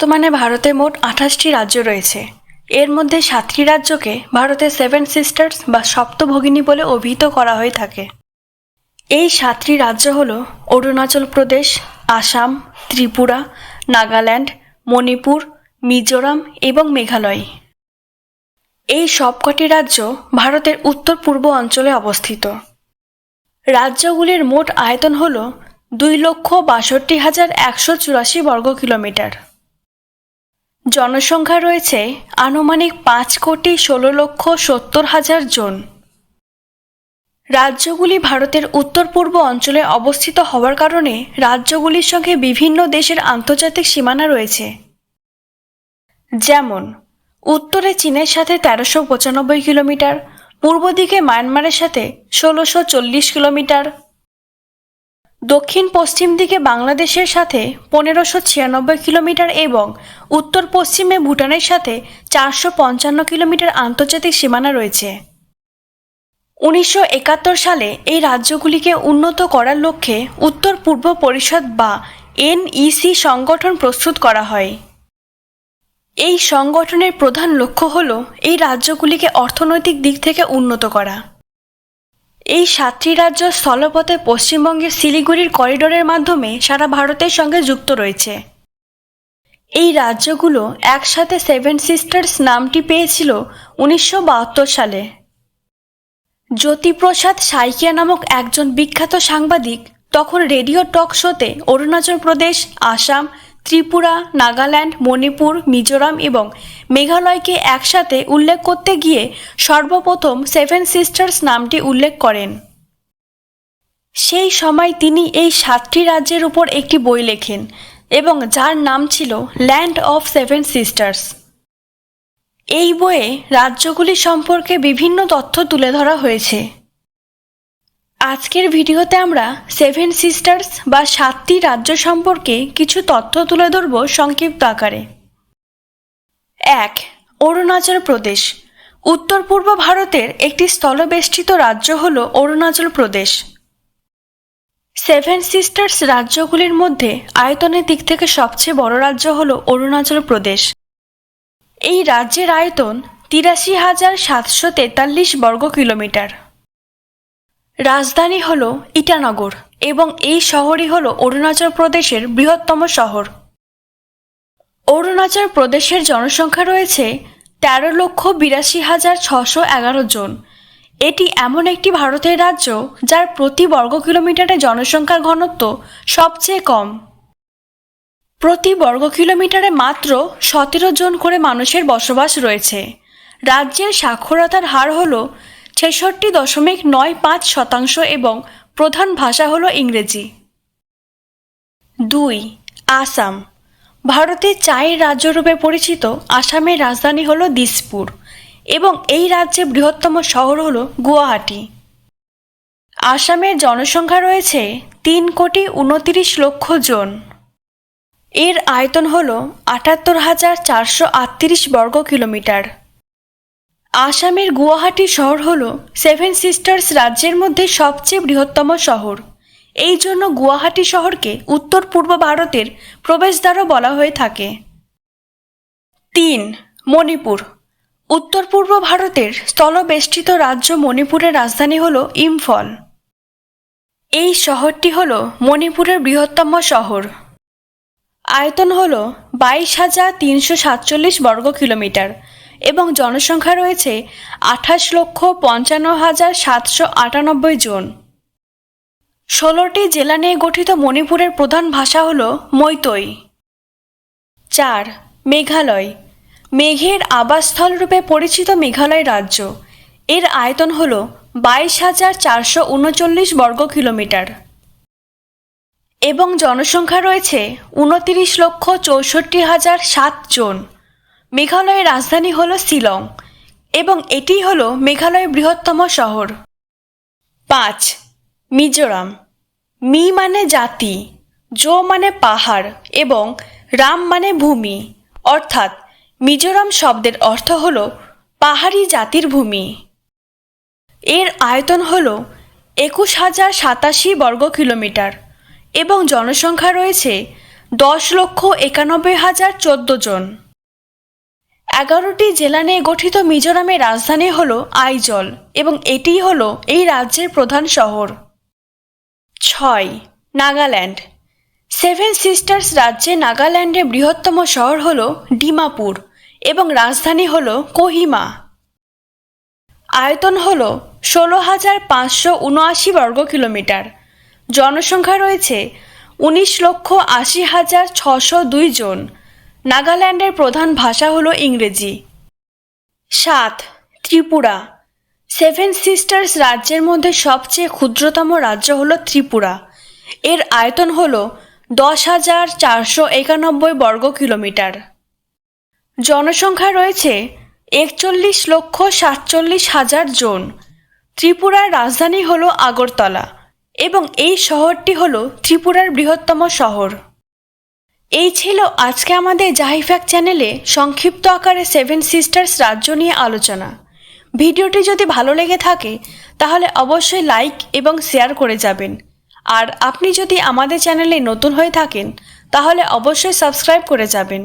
বর্তমানে ভারতে মোট আঠাশটি রাজ্য রয়েছে। এর মধ্যে সাতটি রাজ্যকে ভারতের সেভেন সিস্টার্স বা সপ্তভগিনী বলে অভিহিত করা হয়ে থাকে। এই সাতটি রাজ্য হল অরুণাচল প্রদেশ, আসাম, ত্রিপুরা, নাগাল্যান্ড, মণিপুর, মিজোরাম এবং মেঘালয়। এই সবকটি রাজ্য ভারতের উত্তর পূর্ব অঞ্চলে অবস্থিত। রাজ্যগুলির মোট আয়তন হল দুই লক্ষ বাষট্টি হাজার একশো চুরাশি বর্গ কিলোমিটার জনসংখ্যা রয়েছে আনুমানিক পাঁচ কোটি ষোলো লক্ষ সত্তর হাজার জন। রাজ্যগুলি ভারতের উত্তর পূর্ব অঞ্চলে অবস্থিত হওয়ার কারণে রাজ্যগুলির সঙ্গে বিভিন্ন দেশের আন্তর্জাতিক সীমানা রয়েছে। যেমন, উত্তরে চীনের সাথে তেরোশো পঁচানব্বই কিলোমিটার, পূর্ব দিকে মায়ানমারের সাথে ষোলোশো চল্লিশ কিলোমিটার দক্ষিণ পশ্চিম দিকে বাংলাদেশের সাথে পনেরোশো ছিয়ানব্বই কিলোমিটার এবং উত্তর পশ্চিমে ভুটানের সাথে চারশো পঞ্চান্ন কিলোমিটার আন্তর্জাতিক সীমানা রয়েছে। উনিশশো একাত্তর সালে এই রাজ্যগুলিকে উন্নত করার লক্ষ্যে উত্তর পূর্ব পরিষদ বা এনইসি সংগঠন প্রস্তুত করা হয়। এই সংগঠনের প্রধান লক্ষ্য হল এই রাজ্যগুলিকে অর্থনৈতিক দিক থেকে উন্নত করা। এই সাতটি রাজ্য স্থলপথে পশ্চিমবঙ্গের শিলিগুড়ির করিডোরের মাধ্যমে সারা ভারতের সঙ্গে যুক্ত রয়েছে। এই রাজ্যগুলো একসাথে সেভেন সিস্টার্স নামটি পেয়েছিল উনিশশো বাহাত্তর সালে। জ্যোতিপ্রসাদ সাইকিয়া নামক একজন বিখ্যাত সাংবাদিক তখন রেডিও টক শোতে অরুণাচল প্রদেশ, আসাম ত্রিপুরা, নাগাল্যান্ড, মণিপুর, মিজোরাম এবং মেঘালয়কে একসাথে উল্লেখ করতে গিয়ে সর্বপ্রথম সেভেন সিস্টার্স নামটি উল্লেখ করেন। সেই সময় তিনি এই সাতটি রাজ্যের উপর একটি বই লেখেন এবং যার নাম ছিল ল্যান্ড অফ সেভেন সিস্টার্স। এই বইয়ে রাজ্যগুলি সম্পর্কে বিভিন্ন তথ্য তুলে ধরা হয়েছে। আজকের ভিডিওতে আমরা সেভেন সিস্টার্স বা সাতটি রাজ্য সম্পর্কে কিছু তথ্য তুলে ধরব সংক্ষিপ্ত আকারে। এক, অরুণাচল প্রদেশ। উত্তর পূর্ব ভারতের একটি স্থলবেষ্টিত রাজ্য হল অরুণাচল প্রদেশ। সেভেন সিস্টার্স রাজ্যগুলির মধ্যে আয়তনের দিক থেকে সবচেয়ে বড় রাজ্য হল অরুণাচল প্রদেশ। এই রাজ্যের আয়তন তিরাশি হাজার সাতশো তেতাল্লিশ বর্গ কিলোমিটার। রাজধানী হল ইটানগর এবং এই শহরই হল অরুণাচল প্রদেশের বৃহত্তম শহর। অরুণাচল প্রদেশের জনসংখ্যা রয়েছে তেরো লক্ষ বিরাশি হাজার ছশো এগারো জন। এটি এমন একটি ভারতের রাজ্য যার প্রতি বর্গ কিলোমিটারে জনসংখ্যার ঘনত্ব সবচেয়ে কম। প্রতি বর্গ কিলোমিটারে মাত্র সতেরো জন করে মানুষের বসবাস রয়েছে। রাজ্যের সাক্ষরতার হার হল ছেষট্টি দশমিক নয় পাঁচ শতাংশ এবং প্রধান ভাষা হল ইংরেজি। দুই, আসাম। ভারতের চায়ের রাজ্যরূপে পরিচিত আসামের রাজধানী হল দিসপুর এবং এই রাজ্যে বৃহত্তম শহর হল গুয়াহাটি। আসামের জনসংখ্যা রয়েছে তিন কোটি উনতিরিশ লক্ষ জন। এর আয়তন হল আটাত্তর হাজার চারশো আটত্রিশ বর্গ কিলোমিটার আসামের গুয়াহাটি শহর হল সেভেন সিস্টার্স রাজ্যের মধ্যে সবচেয়ে বৃহত্তম শহর। এই জন্য গুয়াহাটি শহরকে উত্তর পূর্ব ভারতের প্রবেশদ্বারও বলা হয়ে থাকে। তিন, মণিপুর। উত্তর পূর্ব ভারতের স্থলবেষ্টিত রাজ্য মণিপুরের রাজধানী হল ইম্ফল। এই শহরটি হল মণিপুরের বৃহত্তম শহর। আয়তন হল বাইশ হাজার তিনশো সাতচল্লিশ বর্গ কিলোমিটার। এবং জনসংখ্যা রয়েছে আঠাশ লক্ষ পঞ্চান্ন হাজার সাতশো আটানব্বই জন। ষোলোটি জেলা নিয়ে গঠিত মণিপুরের প্রধান ভাষা হল মৈতৈ চার, মেঘালয়। মেঘের আবাসস্থল রূপে পরিচিত মেঘালয় রাজ্য। এর আয়তন হল বাইশ হাজার চারশো উনচল্লিশ বর্গ কিলোমিটার। এবং জনসংখ্যা রয়েছে উনতিরিশ লক্ষ চৌষট্টি হাজার সাত জন। মেঘালয়ের রাজধানী হল শিলং, এবং এটি হল মেঘালয়ের বৃহত্তম শহর। পাঁচ, মিজোরাম। মি মানে জাতি, জো মানে পাহাড়, এবং রাম মানে ভূমি। অর্থাৎ, মিজোরাম শব্দের অর্থ হল পাহাড়ি জাতির ভূমি। এর আয়তন হল একুশ হাজার সাতাশি বর্গ কিলোমিটার, এবং জনসংখ্যা রয়েছে দশ লক্ষ একানব্বই হাজার চোদ্দ জন। এগারোটি জেলা নিয়ে গঠিত মিজোরামের রাজধানী হল আইজল এবং এটিই হল এই রাজ্যের প্রধান শহর। ছয়, নাগাল্যান্ড। সেভেন সিস্টার্স রাজ্যে নাগাল্যান্ডের বৃহত্তম শহর হল ডিমাপুর এবং রাজধানী হল কোহিমা। আয়তন হল ষোলো হাজার পাঁচশো উনআশি বর্গ কিলোমিটার। জনসংখ্যা রয়েছে উনিশ লক্ষ আশি হাজার ছশো দুই জন। নাগাল্যান্ডের প্রধান ভাষা হল ইংরেজি। সাত, ত্রিপুরা। সেভেন সিস্টার্স রাজ্যের মধ্যে সবচেয়ে ক্ষুদ্রতম রাজ্য হল ত্রিপুরা। এর আয়তন হল দশ হাজার চারশো একানব্বই বর্গ কিলোমিটার। জনসংখ্যা রয়েছে একচল্লিশ লক্ষ সাতচল্লিশ হাজার জন। ত্রিপুরার রাজধানী হল আগরতলা এবং এই শহরটি হল ত্রিপুরার বৃহত্তম শহর। এই ছিল আজকে আমাদের জাহিফ্যাক চ্যানেলে সংক্ষিপ্ত আকারে সেভেন সিস্টার্স রাজ্য নিয়ে আলোচনা। ভিডিওটি যদি ভালো লেগে থাকে, তাহলে অবশ্যই লাইক এবং শেয়ার করে যাবেন। আর আপনি যদি আমাদের চ্যানেলে নতুন হয়ে থাকেন, তাহলে অবশ্যই সাবস্ক্রাইব করে যাবেন।